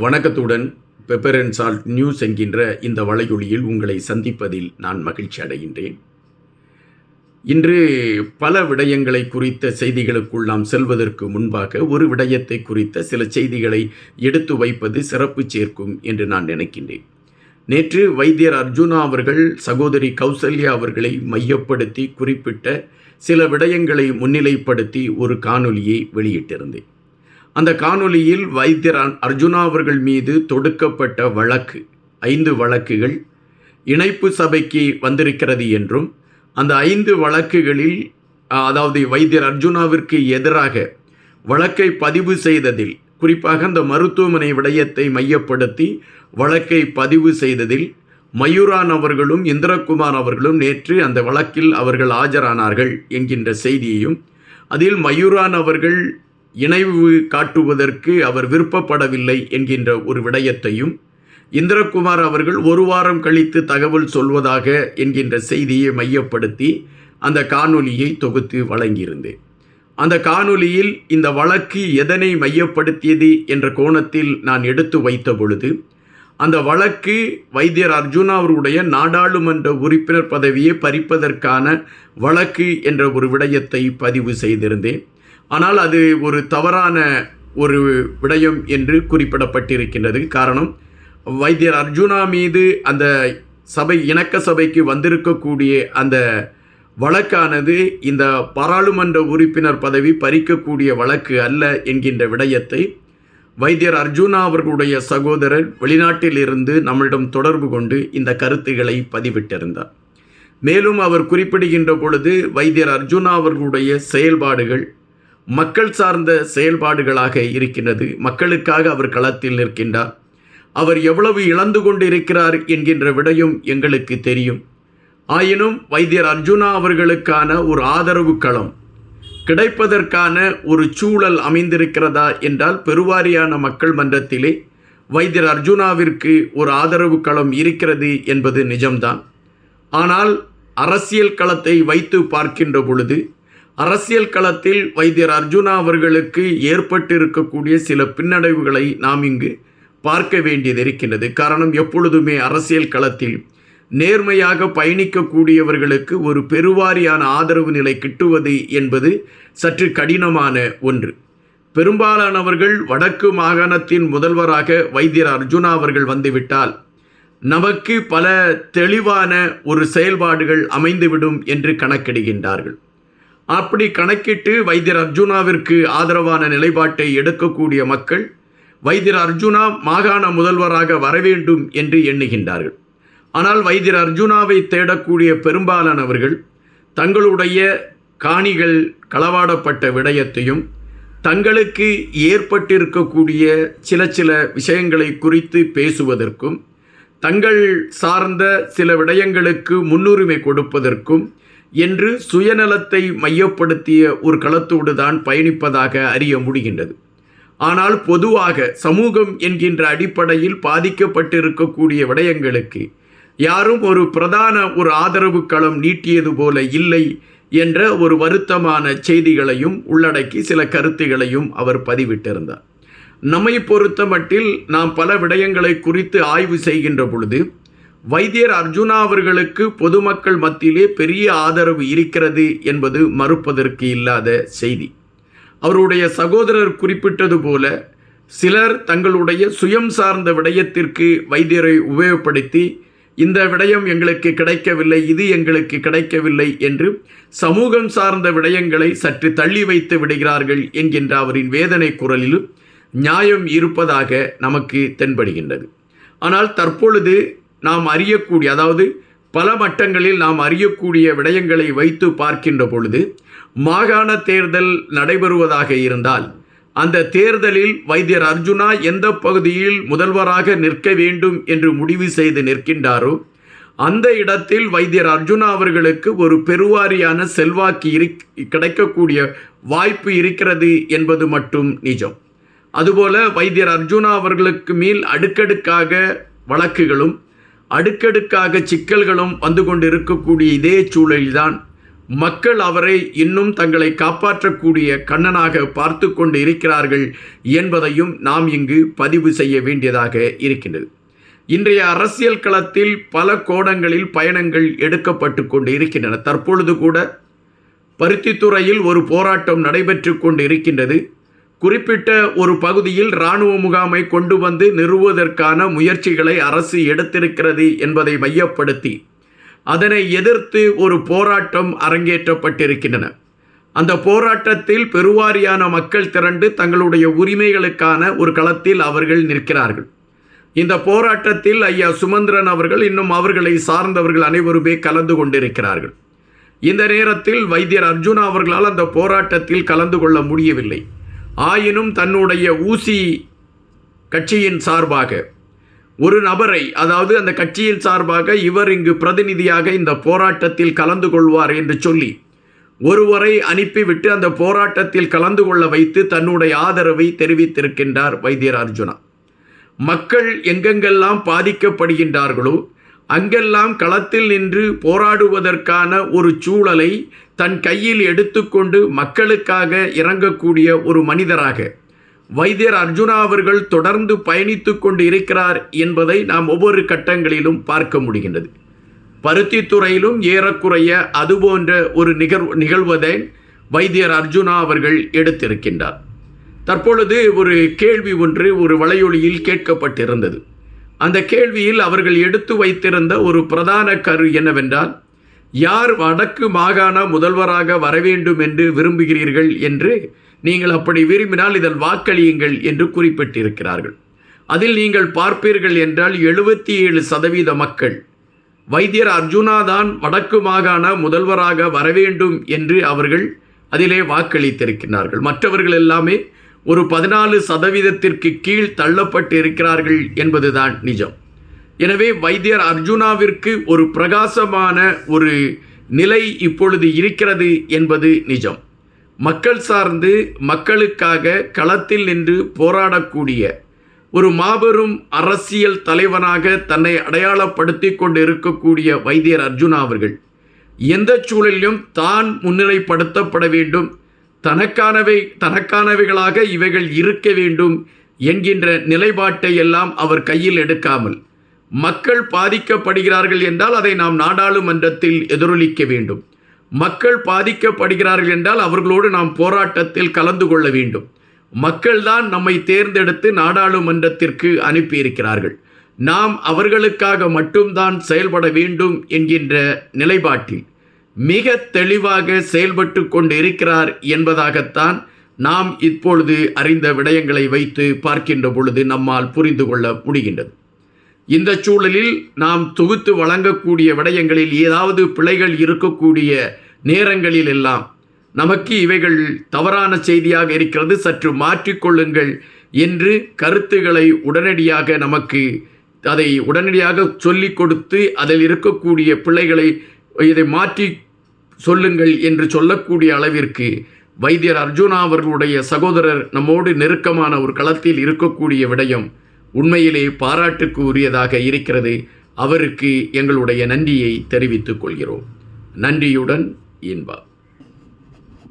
வணக்கத்துடன் pepper and salt news என்கின்ற இந்த வலையொலியில் உங்களை சந்திப்பதில் நான் மகிழ்ச்சி அடைகின்றேன். இன்று பல விடயங்களை குறித்த செய்திகளுக்குள் நாம் செல்வதற்கு முன்பாக ஒரு விடயத்தை குறித்த சில செய்திகளை எடுத்து வைப்பது சிறப்பு சேர்க்கும் என்று நான் நினைக்கின்றேன். நேற்று வைத்தியர் அர்ஜுனா அவர்கள் சகோதரி கௌசல்யா அவர்களை மையப்படுத்தி குறிப்பிட்ட சில விடயங்களை முன்னிலைப்படுத்தி ஒரு காணொலியை வெளியிட்டிருந்தேன். அந்த காணொலியில் வைத்தியர் அர்ஜுனா அவர்கள் மீது தொடுக்கப்பட்ட வழக்கு ஐந்து வழக்குகள் இணைப்பு சபைக்கு வந்திருக்கிறது என்றும் அந்த ஐந்து வழக்குகளில் அதாவது வைத்தியர் அர்ஜுனாவிற்கு எதிராக வழக்கை பதிவு செய்ததில் குறிப்பாக அந்த மருத்துவமனை விடயத்தை மையப்படுத்தி வழக்கை பதிவு செய்ததில் மயூரான் அவர்களும் இந்திரகுமார் அவர்களும் நேற்று அந்த வழக்கில் அவர்கள் ஆஜரானார்கள் என்கின்ற செய்தியையும் அதில் மயூரான் அவர்கள் இணைவு காட்டுவதற்கு அவர் விருப்பப்படவில்லை என்கின்ற ஒரு விடயத்தையும் இந்திரகுமார் அவர்கள் ஒரு வாரம் கழித்து தகவல் சொல்வதாக என்கின்ற செய்தியை மையப்படுத்தி அந்த காணொலியை தொகுத்து வழங்கியிருந்தேன். அந்த காணொலியில் இந்த வழக்கு எதனை மையப்படுத்தியது என்ற கோணத்தில் நான் எடுத்து வைத்த பொழுது அந்த வழக்கு வைத்தியர் அர்ஜுனா அவருடைய நாடாளுமன்ற உறுப்பினர் பதவியை பறிப்பதற்கான வழக்கு என்ற ஒரு விடயத்தை பதிவு செய்திருந்தேன். ஆனால் அது ஒரு தவறான ஒரு விடயம் என்று குறிப்பிடப்பட்டிருக்கின்றது. காரணம் வைத்தியர் அர்ஜுனா மீது அந்த சபை இணக்க சபைக்கு வந்திருக்கக்கூடிய அந்த வழக்கானது இந்த பாராளுமன்ற உறுப்பினர் பதவி பறிக்கக்கூடிய வழக்கு அல்ல என்கின்ற விடயத்தை வைத்தியர் அர்ஜுனா அவர்களுடைய சகோதரர் வெளிநாட்டில் இருந்து நம்மிடம் தொடர்பு கொண்டு இந்த கருத்துக்களை பதிவிட்டிருந்தார். மேலும் அவர் குறிப்பிடுகின்ற பொழுது வைத்தியர் அர்ஜுனா அவர்களுடைய செயல்பாடுகள் மக்கள் சார்ந்த செயல்பாடுகளாக இருக்கின்றது. மக்களுக்காக அவர் களத்தில் நிற்கின்றார். அவர் எவ்வளவு இழந்து கொண்டிருக்கிறார் என்கின்ற விடயம் எங்களுக்கு தெரியும். ஆயினும் வைத்தியர் அர்ஜுனா அவர்களுக்கான ஒரு ஆதரவு களம் கிடைப்பதற்கான ஒரு சூழல் அமைந்திருக்கிறதா என்றால் பெருவாரியான மக்கள் மன்றத்திலே வைத்தியர் அர்ஜுனாவிற்கு ஒரு ஆதரவு களம் இருக்கிறது என்பது நிஜம்தான். ஆனால் அரசியல் களத்தை வைத்து பார்க்கின்ற பொழுது அரசியல் களத்தில் வைத்தியர் அர்ஜுனா அவர்களுக்கு ஏற்பட்டிருக்கக்கூடிய சில பின்னடைவுகளை நாம் இங்கு பார்க்க வேண்டியது இருக்கின்றது. காரணம் எப்பொழுதுமே அரசியல் களத்தில் நேர்மையாக பயணிக்கக்கூடியவர்களுக்கு ஒரு பெருவாரியான ஆதரவு நிலை கிட்டுவது என்பது சற்று கடினமான ஒன்று. பெரும்பாலானவர்கள் வடக்கு மாகாணத்தின் முதல்வராக வைத்தியர் அர்ஜுனா அவர்கள் வந்துவிட்டால் நமக்கு பல தெளிவான ஒரு செயல்பாடுகள் அமைந்துவிடும் என்று கணக்கிடுகின்றார்கள். அப்படி கணக்கிட்டு வைத்தியர் அர்ஜுனாவிற்கு ஆதரவான நிலைப்பாட்டை எடுக்கக்கூடிய மக்கள் வைத்தியர் அர்ஜுனா மாகாண முதல்வராக வரவேண்டும் என்று எண்ணுகின்றார்கள். ஆனால் வைத்தியர் அர்ஜுனாவை தேடக்கூடிய பெரும்பாலானவர்கள் தங்களுடைய காணிகள் களவாடப்பட்ட விடயத்தையும் தங்களுக்கு ஏற்பட்டிருக்கக்கூடிய சில சில விஷயங்களை குறித்து பேசுவதற்கும் தங்கள் சார்ந்த சில விடயங்களுக்கு முன்னுரிமை கொடுப்பதற்கும் என்று சுயநலத்தை மையப்படுத்திய ஒரு களத்தோடு தான் பயணிப்பதாக அறிய முடிகின்றது. ஆனால் பொதுவாக சமூகம் என்கின்ற அடிப்படையில் பாதிக்கப்பட்டிருக்கக்கூடிய விடயங்களுக்கு யாரும் ஒரு பிரதான ஒரு ஆதரவு களம் நீட்டியது போல இல்லை என்ற ஒரு வருத்தமான செய்திகளையும் உள்ளடக்கி சில கருத்துகளையும் அவர் பதிவிட்டிருந்தார். நம்மை பொறுத்த மட்டில் நாம் பல விடயங்களை குறித்து ஆய்வு செய்கின்ற பொழுது வைத்தியர் அர்ஜுனா அவர்களுக்கு பொதுமக்கள் மத்தியிலே பெரிய ஆதரவு இருக்கிறது என்பது மறுப்பதற்கு இல்லாத செய்தி. அவருடைய சகோதரர் குறிப்பிட்டது போல சிலர் தங்களுடைய சுயம் சார்ந்த விடயத்திற்கு வைத்தியரை உபயோகப்படுத்தி இந்த விடயம் எங்களுக்கு கிடைக்கவில்லை இது எங்களுக்கு கிடைக்கவில்லை என்று சமூகம் சார்ந்த விடயங்களை சற்று தள்ளி வைத்து விடுகிறார்கள் என்கின்ற அவரின் வேதனை குரலிலும் நியாயம் இருப்பதாக நமக்கு தென்படுகின்றது. ஆனால் தற்பொழுது நாம் அறியக்கூடிய அதாவது பல மட்டங்களில் நாம் அறியக்கூடிய விடயங்களை வைத்து பார்க்கின்ற பொழுது மாகாண தேர்தல் நடைபெறுவதாக இருந்தால் அந்த தேர்தலில் வைத்தியர் அர்ஜுனா எந்த பகுதியில் முதல்வராக நிற்க வேண்டும் என்று முடிவு செய்து நிற்கின்றாரோ அந்த இடத்தில் வைத்தியர் அர்ஜுனா அவர்களுக்கு ஒரு பெருவாரியான செல்வாக்கு இரு கிடைக்கக்கூடிய வாய்ப்பு இருக்கிறது என்பது மட்டும் நிஜம். அதுபோல வைத்தியர் அர்ஜுனா அவர்களுக்கு மேல் அடுக்கடுக்காக வழக்குகளும் அடுக்கடுக்காக சிக்கல்களும் வந்து கொண்டிருக்கக்கூடிய இதே சூழலில்தான் மக்கள் அவரை இன்னும் தங்களை காப்பாற்றக்கூடிய கண்ணனாக பார்த்து கொண்டு இருக்கிறார்கள் என்பதையும் நாம் இங்கு பதிவு செய்ய வேண்டியதாக இருக்கின்றது. இன்றைய அரசியல் களத்தில் பல கோணங்களில் பயணங்கள் எடுக்கப்பட்டு கொண்டு இருக்கின்றன தற்பொழுது கூட பருத்தித்துறையில் ஒரு போராட்டம் நடைபெற்று கொண்டு இருக்கின்றது குறிப்பிட்ட ஒரு பகுதியில் இராணுவ முகாமை கொண்டு வந்து நிறுவுவதற்கான முயற்சிகளை அரசு எடுத்திருக்கிறது என்பதை மையப்படுத்தி அதனை எதிர்த்து ஒரு போராட்டம் அரங்கேற்றப்பட்டிருக்கின்றன. அந்த போராட்டத்தில் பெருவாரியான மக்கள் திரண்டு தங்களுடைய உரிமைகளுக்கான ஒரு களத்தில் அவர்கள் நிற்கிறார்கள். இந்த போராட்டத்தில் ஐயா சுமந்திரன் அவர்கள் இன்னும் அவர்களை சார்ந்தவர்கள் அனைவருமே கலந்து கொண்டிருக்கிறார்கள். இந்த நேரத்தில் வைத்தியர் அர்ஜுனா அவர்களால் அந்த போராட்டத்தில் கலந்து கொள்ள முடியவில்லை. ஆயினும் தன்னுடைய ஊசி கட்சியின் சார்பாக ஒரு நபரை அதாவது அந்த கட்சியின் சார்பாக இவர் இங்கு பிரதிநிதியாக இந்த போராட்டத்தில் கலந்து கொள்வார் என்று சொல்லி ஒருவரை அனுப்பிவிட்டு அந்த போராட்டத்தில் கலந்து கொள்ள வைத்து தன்னுடைய ஆதரவை தெரிவித்திருக்கின்றார் வைத்தியர் அர்ஜுனா. மக்கள் எங்கெங்கெல்லாம் பாதிக்கப்படுகின்றார்களோ அங்கெல்லாம் களத்தில் நின்று போராடுவதற்கான ஒரு சூழலை தன் கையில் எடுத்துக்கொண்டு மக்களுக்காக இறங்கக்கூடிய ஒரு மனிதராக. வைத்தியர் அர்ஜுனா அவர்கள் தொடர்ந்து பயணித்து கொண்டு இருக்கிறார் என்பதை நாம் ஒவ்வொரு கட்டங்களிலும் பார்க்க முடிகின்றது. பருத்தித்துறையிலும் ஏறக்குறைய அதுபோன்ற ஒரு நிகழ் நிகழ்வதை வைத்தியர் அர்ஜுனா அவர்கள் எடுத்திருக்கின்றார். தற்பொழுது ஒரு கேள்வி ஒன்று ஒரு வலையொலியில் கேட்கப்பட்டிருந்தது. அந்த கேள்வியில் அவர்கள் எடுத்து வைத்திருந்த ஒரு பிரதான கரு என்னவென்றால் யார் வடக்கு மாகாண முதல்வராக வரவேண்டும் என்று விரும்புகிறீர்கள் என்று நீங்கள் அப்படி விரும்பினால் இதில் வாக்களியுங்கள் என்று குறிப்பிட்டிருக்கிறார்கள். அதில் நீங்கள் பார்ப்பீர்கள் என்றால் எழுபத்தி ஏழு சதவீத மக்கள் வைத்தியர் அர்ஜுனா தான் வடக்கு மாகாண முதல்வராக வரவேண்டும் என்று அவர்கள் அதிலே வாக்களித்திருக்கிறார்கள். மற்றவர்கள் எல்லாமே ஒரு பதினாலு சதவீதத்திற்கு கீழ் தள்ளப்பட்டு இருக்கிறார்கள் என்பதுதான் நிஜம். எனவே வைத்தியர் அர்ஜுனாவிற்கு ஒரு பிரகாசமான ஒரு நிலை இப்பொழுது இருக்கிறது என்பது நிஜம். மக்கள் சார்ந்து மக்களுக்காக களத்தில் நின்று போராடக்கூடிய ஒரு மாபெரும் அரசியல் தலைவனாக தன்னை அடையாளப்படுத்தி கொண்டு இருக்கக்கூடிய வைத்தியர் அர்ஜுனா அவர்கள் எந்த சூழலிலும் தான் முன்னிலைப்படுத்தப்பட வேண்டும் தனக்கானவை தனக்கானவைகளாக இவைகள் இருக்க வேண்டும் என்கின்ற நிலைப்பாட்டை எல்லாம் அவர் கையில் எடுக்காமல் மக்கள் பாதிக்கப்படுகிறார்கள் என்றால் அதை நாம் நாடாளுமன்றத்தில் எதிரொலிக்க வேண்டும். மக்கள் பாதிக்கப்படுகிறார்கள் என்றால் அவர்களோடு நாம் போராட்டத்தில் கலந்து கொள்ள வேண்டும். மக்கள்தான் நம்மை தேர்ந்தெடுத்து நாடாளுமன்றத்திற்கு அனுப்பியிருக்கிறார்கள். நாம் அவர்களுக்காக மட்டும்தான் செயல்பட வேண்டும் என்கின்ற நிலைப்பாட்டில் மிக தெளிவாக செயல்பட்டு கொண்டு இருக்கிறார் என்பதாகத்தான் நாம் இப்பொழுது அறிந்த விடயங்களை வைத்து பார்க்கின்ற பொழுது நம்மால் புரிந்து கொள்ள முடிகின்றது. இந்த சூழலில் நாம் தொகுத்து வழங்கக்கூடிய விடயங்களில் ஏதாவது பிழைகள் இருக்கக்கூடிய நேரங்களில் எல்லாம் நமக்கு இவைகள் தவறான செய்தியாக இருக்கிறது சற்று மாற்றிக்கொள்ளுங்கள் என்று கருத்துக்களை உடனடியாக நமக்கு அதை உடனடியாக சொல்லிக் கொடுத்து அதில் இருக்கக்கூடிய பிள்ளைகளை இதை மாற்றி சொல்லுங்கள் என்று சொல்லக்கூடிய அளவிற்கு வைத்தியர் அர்ஜுனா அவர்களுடைய சகோதரர் நம்மோடு நெருக்கமான ஒரு களத்தில் இருக்கக்கூடிய விடயம் உண்மையிலே பாராட்டுக்கு உரியதாக இருக்கிறது. அவருக்கு எங்களுடைய நன்றியை தெரிவித்துக் கொள்கிறோம். நன்றியுடன் இன்பா.